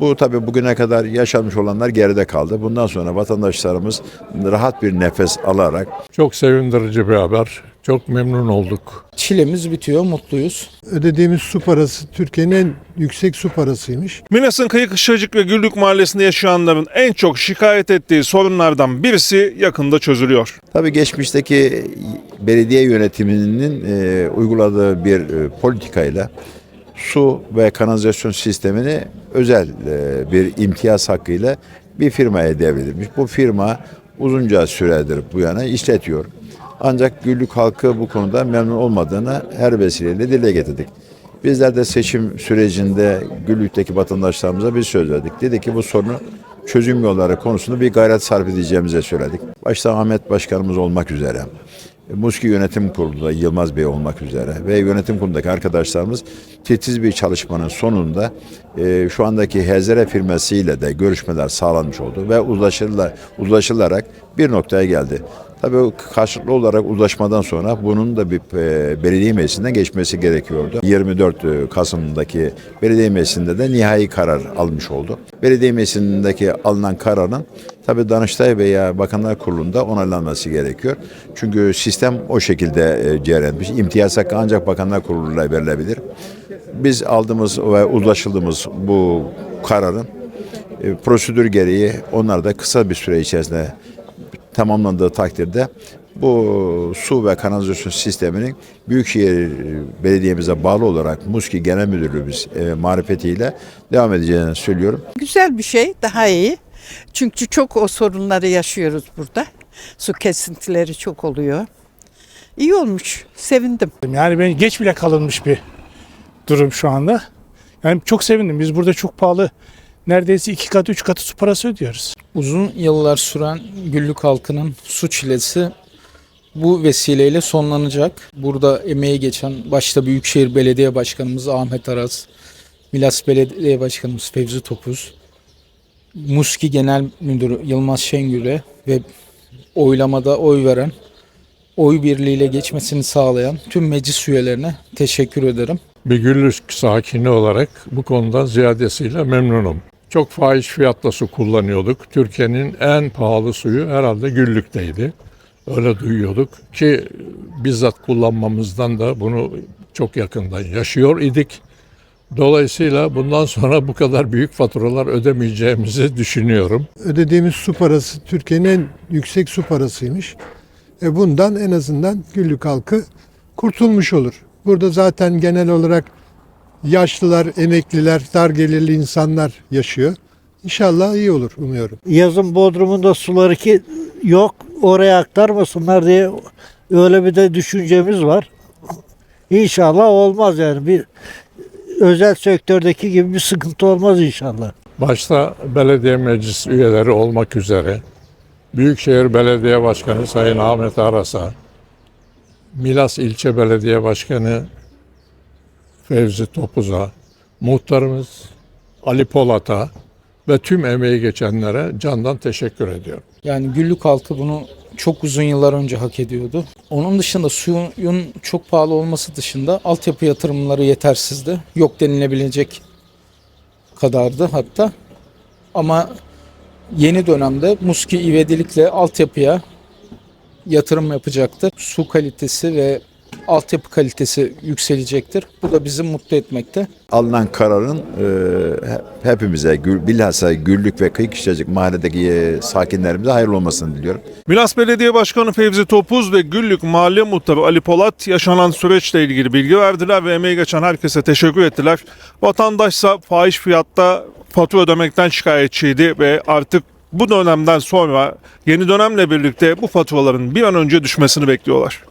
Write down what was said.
Bu tabii bugüne kadar yaşanmış olanlar geride kaldı. Bundan sonra vatandaşlarımız rahat bir nefes alarak Çok sevindirici bir haber. Çok memnun olduk. Çilemiz bitiyor, mutluyuz. ödediğimiz su parası Türkiye'nin en yüksek su parasıymış. Milas'ın Kıyık Işacık ve Güllük Mahallesi'nde yaşayanların en çok şikayet ettiği sorunlardan birisi yakında çözülüyor. Tabii geçmişteki belediye yönetiminin e, uyguladığı bir e, politikayla su ve kanalizasyon sistemini özel e, bir imtiyaz hakkıyla bir firmaya devredilmiş. Bu firma uzunca süredir bu yana işletiyor. Ancak Güllük halkı bu konuda memnun olmadığını her vesileyle dile getirdik. Bizler de seçim sürecinde Güllük'teki vatandaşlarımıza bir söz verdik. Dedi ki bu sorunu çözüm yolları konusunda bir gayret sarf edeceğimize söyledik. Başta Ahmet Başkanımız olmak üzere, Muski Yönetim Kurulu'nda Yılmaz Bey olmak üzere ve yönetim kurulundaki arkadaşlarımız titiz bir çalışmanın sonunda e, şu andaki Hezere firmasıyla de görüşmeler sağlanmış oldu ve uzlaşırlar, uzlaşılarak bir noktaya geldi. Tabii karşılıklı olarak uzlaşmadan sonra bunun da bir e, belediye meclisinden geçmesi gerekiyordu. 24 Kasım'daki belediye meclisinde de nihai karar almış oldu. Belediye meclisindeki alınan kararın tabii Danıştay veya Bakanlar Kurulu'nda onaylanması gerekiyor. Çünkü sistem o şekilde e, cereyan. İmtiyaz hakkı ancak Bakanlar Kurulu'yla verilebilir. Biz aldığımız ve uzlaşıldığımız bu kararın e, prosedür gereği onlar da kısa bir süre içerisinde tamamlandığı takdirde bu su ve kanalizasyon sisteminin Büyükşehir Belediye'mize bağlı olarak Muski Genel Müdürlüğümüz e, marifetiyle devam edeceğini söylüyorum. Güzel bir şey, daha iyi. Çünkü çok o sorunları yaşıyoruz burada. Su kesintileri çok oluyor. İyi olmuş, sevindim. Yani ben geç bile kalınmış bir durum şu anda. Yani çok sevindim. Biz burada çok pahalı neredeyse iki katı üç katı su parası ödüyoruz. Uzun yıllar süren Güllük halkının su çilesi bu vesileyle sonlanacak. Burada emeği geçen başta Büyükşehir Belediye Başkanımız Ahmet Aras, Milas Belediye Başkanımız Fevzi Topuz, Muski Genel Müdürü Yılmaz Şengül'e ve oylamada oy veren, oy birliğiyle geçmesini sağlayan tüm meclis üyelerine teşekkür ederim. Bir Güllük sakini olarak bu konudan ziyadesiyle memnunum. Çok fahiş fiyatla su kullanıyorduk. Türkiye'nin en pahalı suyu herhalde Güllük'teydi. Öyle duyuyorduk ki bizzat kullanmamızdan da bunu çok yakından yaşıyor idik. Dolayısıyla bundan sonra bu kadar büyük faturalar ödemeyeceğimizi düşünüyorum. Ödediğimiz su parası Türkiye'nin en yüksek su parasıymış. E bundan en azından Güllük halkı kurtulmuş olur. Burada zaten genel olarak yaşlılar, emekliler, dar gelirli insanlar yaşıyor. İnşallah iyi olur umuyorum. yazın Bodrum'un suları ki yok oraya aktarmasınlar diye öyle bir de düşüncemiz var. İnşallah olmaz yani bir özel sektördeki gibi bir sıkıntı olmaz inşallah. Başta belediye meclis üyeleri olmak üzere Büyükşehir Belediye Başkanı Sayın Ahmet Aras'a, Milas İlçe Belediye Başkanı Fevzi Topuz'a, muhtarımız Ali Polat'a ve tüm emeği geçenlere candan teşekkür ediyorum. Yani Güllük halkı bunu çok uzun yıllar önce hak ediyordu. Onun dışında suyun çok pahalı olması dışında altyapı yatırımları yetersizdi. Yok denilebilecek kadardı hatta. Ama yeni dönemde Muski ivedilikle altyapıya yatırım yapacaktır. Su kalitesi ve altyapı kalitesi yükselecektir. Bu da bizi mutlu etmekte. Alınan kararın e, he- hepimize, gül, bilhassa Güllük ve Kıyık İşlecik mahalledeki e, sakinlerimize hayırlı olmasını diliyorum. Milas Belediye Başkanı Fevzi Topuz ve Güllük Mahalle Muhtarı Ali Polat yaşanan süreçle ilgili bilgi verdiler ve emeği geçen herkese teşekkür ettiler. Vatandaşsa fahiş fiyatta fatura ödemekten şikayetçiydi ve artık bu dönemden sonra yeni dönemle birlikte bu faturaların bir an önce düşmesini bekliyorlar.